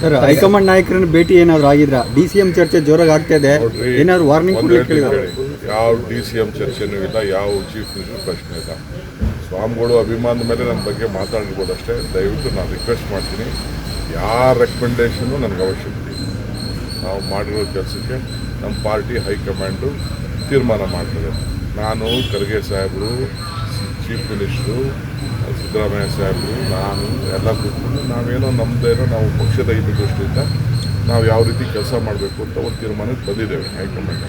Sir high command ನಾಯಕರನ್ನು ಭೇಟಿ ಏನಾದ್ರು ಆಗಿದ್ರ? ಡಿ ಸಿ ಎಂ ಚರ್ಚೆ ಜೋರಾಗಿ ಆಗ್ತಾ ಇದೆ. ಏನಾದ್ರು ವಾರ್ನಿಂಗ್. ಯಾವ ಡಿ ಸಿ ಎಂ ಚರ್ಚೆನೂ ಇಲ್ಲ ಯಾವ ಚೀಫ್ ಮಿನಿಸ್ಟರ್ ಪ್ರಶ್ನೆ ಇಲ್ಲ. ಸ್ವಾಮಿಗಳು ಅಭಿಮಾನದ ಮೇಲೆ ನನ್ನ ಬಗ್ಗೆ ಮಾತಾಡಿರ್ಬೋದು ಅಷ್ಟೇ. ದಯವಿಟ್ಟು ನಾನು ರಿಕ್ವೆಸ್ಟ್ ಮಾಡ್ತೀನಿ. ಯಾರ ರೆಕಮೆಂಡೇಷನು ನನಗೆ ಅವಶ್ಯಕತೆ ನಾವು ಮಾಡಿರೋ ಕೆಲಸಕ್ಕೆ ನಮ್ಮ ಪಾರ್ಟಿ ಹೈಕಮಾಂಡು ತೀರ್ಮಾನ ಮಾಡ್ತದೆ. ನಾನು ಖರ್ಗೆ ಸಾಹೇಬರು ಚೀಫ್ ಮಿನಿಸ್ಟ್ರು ಸಿದ್ದರಾಮಯ್ಯ ಸಾಹೇಬರು ನಾನು ಎಲ್ಲ ಕೂತ್ಕೊಂಡು ನಾವೇನೋ ನಮ್ಮದೇನೋ ನಾವು ಪಕ್ಷದ ಹಿತದೃಷ್ಟಿಯಿಂದ ನಾವು ಯಾವ ರೀತಿ ಕೆಲಸ ಮಾಡಬೇಕು ಅಂತ ಒಂದು ತೀರ್ಮಾನಕ್ಕೆ ಬಂದಿದ್ದೇವೆ ಹೈಕಮಾಂಡ್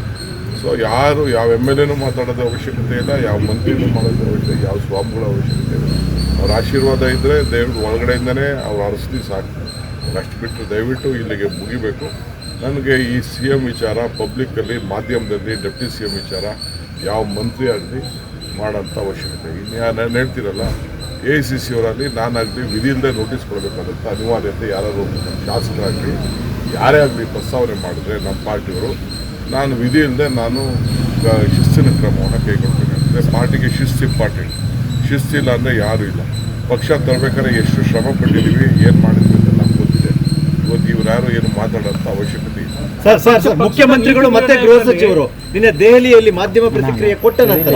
ಸೊ ಯಾರು ಯಾವ ಎಂ ಎಲ್ ಎನೂ ಮಾತಾಡೋದು ಅವಶ್ಯಕತೆ ಇಲ್ಲ ಯಾವ ಮಂತ್ರಿನೂ ಮಾಡೋದು ಅವಶ್ಯಕತೆ ಯಾವ ಸ್ವಾಮಿಗಳ ಅವಶ್ಯಕತೆ ಇಲ್ಲ ಅವ್ರ ಆಶೀರ್ವಾದ ಇದ್ದರೆ ದೇವ್ರ ಒಳಗಡೆಯಿಂದನೇ ಅವ್ರು ಅರಸ್ತಿ ಸಾಕು ಅಷ್ಟು ಬಿಟ್ಟು ದಯವಿಟ್ಟು ಇಲ್ಲಿಗೆ ಮುಗಿಬೇಕು ನನಗೆ ಈ ಸಿ ಎಂ ವಿಚಾರ ಪಬ್ಲಿಕ್ಕಲ್ಲಿ ಮಾಧ್ಯಮದಲ್ಲಿ ಡೆಪ್ಟಿ ಸಿ ಎಂ ವಿಚಾರ ಯಾವ ಮಂತ್ರಿ ಆಗಲಿ ಮಾಡೋಂಥ ಅವಶ್ಯಕತೆ ಇನ್ನು ನಾನು ಹೇಳ್ತೀರಲ್ಲ ಎ ಸಿ ಸಿ ಅವರಲ್ಲಿ ನಾನಾಗಲಿ ವಿಧಿ ಇಲ್ಲದೆ ನೋಟಿಸ್ ಕೊಡಬೇಕಾದಂಥ ಅನಿವಾರ್ಯತೆ ಯಾರಾದರೂ ಶಾಸಕರಾಗಲಿ, ಯಾರೇ ಆಗಲಿ ಪ್ರಸ್ತಾವನೆ ಮಾಡಿದ್ರೆ ನಮ್ಮ ಪಾರ್ಟಿಯವರು, ನಾನು ವಿಧಿ ನಾನು ಶಿಸ್ತಿನ ಕ್ರಮವನ್ನು ಕೈಗೊಳ್ಬೇಕಾಗ್ತದೆ ಪಾರ್ಟಿಗೆ ಶಿಸ್ತು ಇಂಪಾರ್ಟೆಂಟ್ ಶಿಸ್ತಿಲ್ಲ ಅಂದರೆ ಯಾರೂ ಇಲ್ಲ. ಪಕ್ಷ ತರಬೇಕಾದ್ರೆ ಎಷ್ಟು ಶ್ರಮ ಪಟ್ಟಿದ್ದೀವಿ, ಏನು ಮಾಡಿದ್ವಿ ಇವತ್ತು ಇವ್ರು ಯಾರು ಏನು ಮಾತಾಡೋಂಥ ಅವಶ್ಯಕತೆ ಇಲ್ಲ. ಸರ್ ಸರ್ ಸರ್ ಮುಖ್ಯಮಂತ್ರಿಗಳು ಮತ್ತೆ ಗೃಹ ಸಚಿವರು ನಿನ್ನೆ ದೆಹಲಿಯಲ್ಲಿ ಮಾಧ್ಯಮ ಪ್ರತಿಕ್ರಿಯೆ ಕೊಟ್ಟ ನಂತರ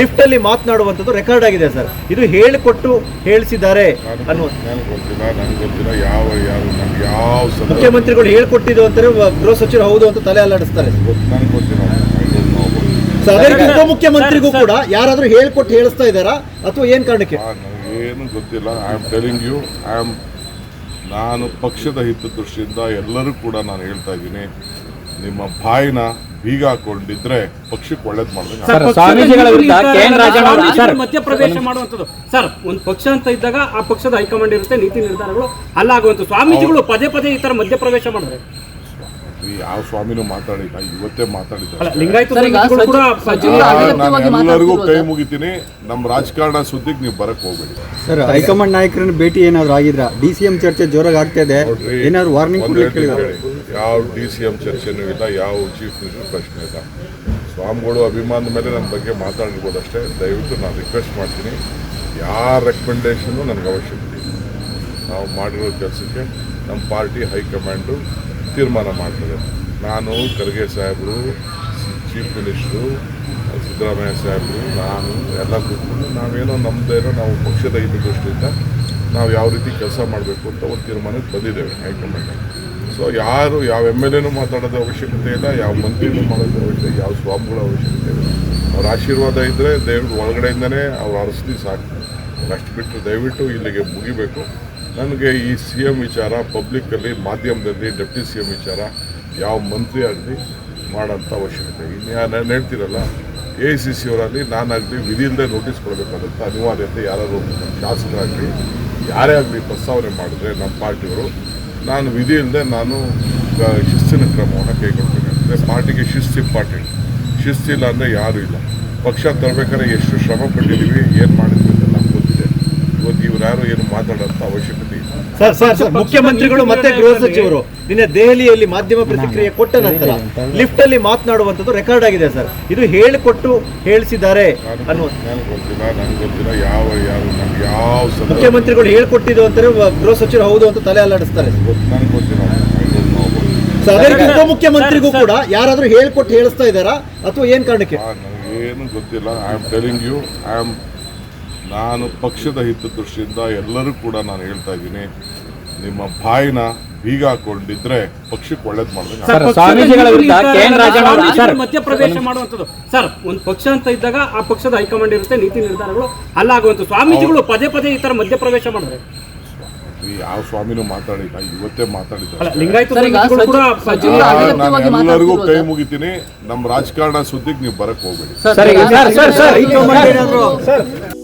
ಲಿಫ್ಟ್ ಅಲ್ಲಿ ಮಾತನಾಡುವಂಥದ್ದು ರೆಕಾರ್ಡ್ ಆಗಿದೆ ಸರ್. ಇದು ಹೇಳಿಕೊಟ್ಟು ಹೇಳಿಸಿದ್ದಾರೆ ಅನ್ನುವ ನನಗೆ ಗೊತ್ತಿಲ್ಲ ನನಗೆ ಗೊತ್ತಿಲ್ಲ ಯಾವ ಯಾರು ನಮ್ಗೆ ಯಾವ ಸಂದರ್ಭ ಮುಖ್ಯಮಂತ್ರಿಗಳು ಹೇಳ್ಕೊಟ್ಟಿದ್ದು ಅಂತಾರೆ ಗೃಹ ಸಚಿವರು ಹೌದು ಅಂತ ತಲೆ ಅಲ್ಲಾಡಿಸ್ತಾರೆ. ನನಗೆ ಗೊತ್ತಿಲ್ಲ I don't know about it. Sir ಅದಕ್ಕೆ ಉಪಮುಖ್ಯಮಂತ್ರಿಗೂ ಕೂಡ ಯಾರಾದ್ರೂ ಹೇಳ್ಕೊಟ್ಟು ಹೇಳಿಸ್ತಾ ಇದ್ದಾರಾ ಅಥವಾ ಏನ್ ಕಾರಣಕ್ಕೆ? ಏನು ನನಗೇನು ಗೊತ್ತಿಲ್ಲ I am telling you I am ನಾನು ಪಕ್ಷದ ಹಿತದೃಷ್ಟಿಯಿಂದ ಎಲ್ಲರೂ ಕೂಡ ನಾನು ಹೇಳ್ತಾ ಇದ್ದೀನಿ ನಿಮ್ಮ ಬಾಯಿನ ಬೀಗ ಹಾಕೊಂಡಿದ್ರೆ ಪಕ್ಷಕ್ಕೆ ಒಳ್ಳೇದು ಮಾಡಿದ್ರೆ ಮಧ್ಯಪ್ರವೇಶ ಮಾಡುವಂಥದ್ದು. ಸರ್ ಒಂದು ಪಕ್ಷ ಅಂತ ಇದ್ದಾಗ ಆ ಪಕ್ಷದ ಹೈಕಮಾಂಡ್ ಇರುತ್ತೆ ನೀತಿ ನಿರ್ಧಾರಗಳು ಅಲ್ಲಾಗುವಂಥ ಸ್ವಾಮೀಜಿಗಳು ಪದೇ ಪದೇ ಈ ತರ ಮಧ್ಯಪ್ರವೇಶ ಮಾಡಿದ್ರೆ ಯಾವ ಸ್ವಾಮಿನೂ ಮಾತಾಡಿಲ್ಲ ಇವತ್ತೇ ಮಾತಾಡಿದ್ದಾರೆ. ಎಲ್ಲರಿಗೂ ಕೈ. ಮುಗಿತೀನಿ. ನಮ್ಮ ರಾಜಕಾರಣ ಸುದ್ದಿಗೆ ನೀವು ಬರಕ್ ಹೋಗ್ಬೇಡಿ. ಸರ್ ಹೈಕಮಾಂಡ್ ನಾಯಕರನ್ನ ಭೇಟಿ ಏನಾದ್ರು ಆಗಿದ್ರ? ಡಿ ಸಿ ಎಂ ಚರ್ಚೆ ಜೋರಾಗಿ ಆಗ್ತಾ ಇದೆ. ಏನಾದ್ರು ವಾರ್ನಿಂಗ್. ಯಾವ ಡಿ ಸಿ ಎಂ ಚರ್ಚೆನೂ ಇಲ್ಲ ಯಾವ ಚೀಫ್ ಮಿನಿಸ್ಟರ್ ಪ್ರಶ್ನೆ ಇಲ್ಲ. ಸ್ವಾಮಿಗಳು ಅಭಿಮಾನದ ಮೇಲೆ ನನ್ನ ಬಗ್ಗೆ ಮಾತಾಡಿರ್ಬೋದು ಅಷ್ಟೇ ದಯವಿಟ್ಟು ನಾನು ರಿಕ್ವೆಸ್ಟ್ ಮಾಡ್ತೀನಿ. ಯಾರ ರೆಕಮೆಂಡೇಶನ್ ನನಗೆ ಅವಶ್ಯಕತೆ ನಾವು ಮಾಡಿರೋ ಕೆಲಸಕ್ಕೆ ನಮ್ಮ ಪಾರ್ಟಿ ಹೈಕಮಾಂಡು ತೀರ್ಮಾನ ಮಾಡ್ತದೆ. ನಾನು ಖರ್ಗೆ ಸಾಹೇಬರು ಚೀಫ್ ಮಿನಿಸ್ಟ್ರು ಸಿದ್ದರಾಮಯ್ಯ ಸಾಹೇಬರು, ನಾನು ಎಲ್ಲ ಕೂತ್ಕೊಂಡು ನಾವೇನೋ ನಮ್ಮದೇನೋ ನಾವು ಪಕ್ಷದ ಹಿತದೃಷ್ಟಿಯಿಂದ ನಾವು ಯಾವ ರೀತಿ ಕೆಲಸ ಮಾಡಬೇಕು ಅಂತ ಒಂದು ತೀರ್ಮಾನಕ್ಕೆ ಬಂದಿದ್ದೇವೆ ಹೈಕಮಾಂಡ್ ಸೊ ಯಾರು ಯಾವ ಎಂ ಎಲ್ ಎನೂ ಮಾತಾಡೋದು ಅವಶ್ಯಕತೆ ಇಲ್ಲ, ಯಾವ ಮಂತ್ರಿನೂ ಮಾಡೋದು ಅವಶ್ಯಕತೆ ಯಾವ ಸ್ವಾಮಿಗಳ ಅವಶ್ಯಕತೆ ಇಲ್ಲ. ಅವ್ರ ಆಶೀರ್ವಾದ ಇದ್ದರೆ ದೇವ್ರ ಒಳಗಡೆಯಿಂದನೇ ಅವ್ರು ಅರಸ್ತಿ ಸಾಕು. ಅಷ್ಟು ಬಿಟ್ಟು ದಯವಿಟ್ಟು ಇಲ್ಲಿಗೆ ಮುಗಿಬೇಕು. ನನಗೆ ಈ ಸಿ ಎಂ ವಿಚಾರ ಪಬ್ಲಿಕ್ಕಲ್ಲಿ ಮಾಧ್ಯಮದಲ್ಲಿ ಡೆಪ್ಟಿ ಸಿ ಎಂ ವಿಚಾರ ಯಾವ ಮಂತ್ರಿ ಆಗಲಿ ಮಾಡೋಂಥ ಅವಶ್ಯಕತೆ. ಇನ್ನು ನಾನು ಹೇಳ್ತೀರಲ್ಲ ಎ ಸಿ ಸಿ ಅವರಲ್ಲಿ ನಾನಾಗಲಿ ವಿಧಿ ಇಲ್ಲದೆ ನೋಟಿಸ್ ಕೊಡಬೇಕಾದಂಥ ಅನಿವಾರ್ಯತೆ ಯಾರಾದರೂ ಶಾಸಕರಾಗಲಿ, ಯಾರೇ ಆಗಲಿ ಪ್ರಸ್ತಾವನೆ ಮಾಡಿದ್ರೆ ನಮ್ಮ ಪಾರ್ಟಿಯವರು, ನಾನು ವಿಧಿ ನಾನು ಶಿಸ್ತಿನ ಕ್ರಮವನ್ನು ಕೈಗೊಳ್ಬೇಕಾಗ್ತದೆ ಪಾರ್ಟಿಗೆ ಶಿಸ್ತು ಇಂಪಾರ್ಟೆಂಟ್ ಶಿಸ್ತಿಲ್ಲ ಅಂದರೆ ಯಾರೂ ಇಲ್ಲ. ಪಕ್ಷ ತರಬೇಕಾದ್ರೆ ಎಷ್ಟು ಶ್ರಮ ಪಟ್ಟಿದ್ದೀವಿ, ಏನು ಮಾಡಿದ್ವಿ ಇವತ್ತು ಇವ್ರು ಯಾರು ಏನು ಮಾತಾಡೋಂಥ ಅವಶ್ಯಕತೆ ಇಲ್ಲ. ಸರ್ ಸರ್ ಸರ್ ಮುಖ್ಯಮಂತ್ರಿಗಳು ಮತ್ತೆ ಗೃಹ ಸಚಿವರು ನಿನ್ನೆ ದೆಹಲಿಯಲ್ಲಿ ಮಾಧ್ಯಮ ಪ್ರತಿಕ್ರಿಯೆ ಕೊಟ್ಟ ನಂತರ ಲಿಫ್ಟ್ ಅಲ್ಲಿ ಮಾತನಾಡುವಂಥದ್ದು ರೆಕಾರ್ಡ್ ಆಗಿದೆ ಸರ್. ಇದು ಹೇಳಿಕೊಟ್ಟು ಹೇಳಿಸಿದ್ದಾರೆ ಅನ್ನುವ ನನಗೆ ಗೊತ್ತಿಲ್ಲ ನನಗೆ ಗೊತ್ತಿಲ್ಲ ಯಾವ ಯಾರು ನಮ್ಗೆ ಯಾವ ಸಂದರ್ಭ ಮುಖ್ಯಮಂತ್ರಿಗಳು ಹೇಳ್ಕೊಟ್ಟಿದ್ದು ಅಂತಾರೆ ಗೃಹ ಸಚಿವರು ಹೌದು ಅಂತ ತಲೆ ಅಲ್ಲಾಡಿಸ್ತಾರೆ. ನನಗೆ ಗೊತ್ತಿಲ್ಲ I don't know about it. Sir ಅದೇ ರೀತಿ ಉಪಮುಖ್ಯಮಂತ್ರಿಗೂ ಕೂಡ ಯಾರಾದ್ರೂ ಹೇಳ್ಕೊಟ್ಟು ಹೇಳಿಸ್ತಾ ಇದ್ದಾರಾ? ಅಥವಾ ಏನ್ ಕಾರಣಕ್ಕೆ? ಏನು ನನಗೇನು ಗೊತ್ತಿಲ್ಲ I am telling you I am ನಾನು ಪಕ್ಷದ ಹಿತದೃಷ್ಟಿಯಿಂದ ಎಲ್ಲರೂ ಕೂಡ ನಾನು ಹೇಳ್ತಾ ಇದ್ದೀನಿ ನಿಮ್ಮ ಬಾಯಿನ ಬೀಗ ಹಾಕೊಂಡಿದ್ರೆ ಪಕ್ಷಕ್ಕೆ ಒಳ್ಳೇದು ಮಾಡಿದ್ರೆ ಮಧ್ಯಪ್ರವೇಶ ಮಾಡುವಂಥದ್ದು. ಸರ್ ಒಂದು ಪಕ್ಷ ಅಂತ ಇದ್ದಾಗ ಆ ಪಕ್ಷದ ಹೈಕಮಾಂಡ್ ಇರುತ್ತೆ ನೀತಿ ನಿರ್ಧಾರಗಳು ಅಲ್ಲಾಗುವಂಥ ಸ್ವಾಮೀಜಿಗಳು ಪದೇ ಪದೇ ಈ ತರ ಮಧ್ಯಪ್ರವೇಶ ಮಾಡಿದ್ರೆ. ಯಾವ ಸ್ವಾಮಿನೂ ಮಾತಾಡಿಲ್ಲ ಇವತ್ತೇ ಅಲ್ಲ ಮಾತಾಡಿದ್ದಾರೆ ಲಿಂಗಾಯತ ಸರ್, ಈಗ ಸ್ವಾಮೀಜಿಗಳು ಕೂಡ ಸಚಿವ- ಸಚಿವರು ನಾನು ಅನಗತ್ಯವಾಗಿ ಎಲ್ಲರಿಗೂ ಕೈ. ಮುಗಿತೀನಿ ನಮ್ಮ ರಾಜಕಾರಣ ಸುದ್ದಿಗೆ ನೀವು ಬರಕ್ ಹೋಗ್ಬೇಡಿ.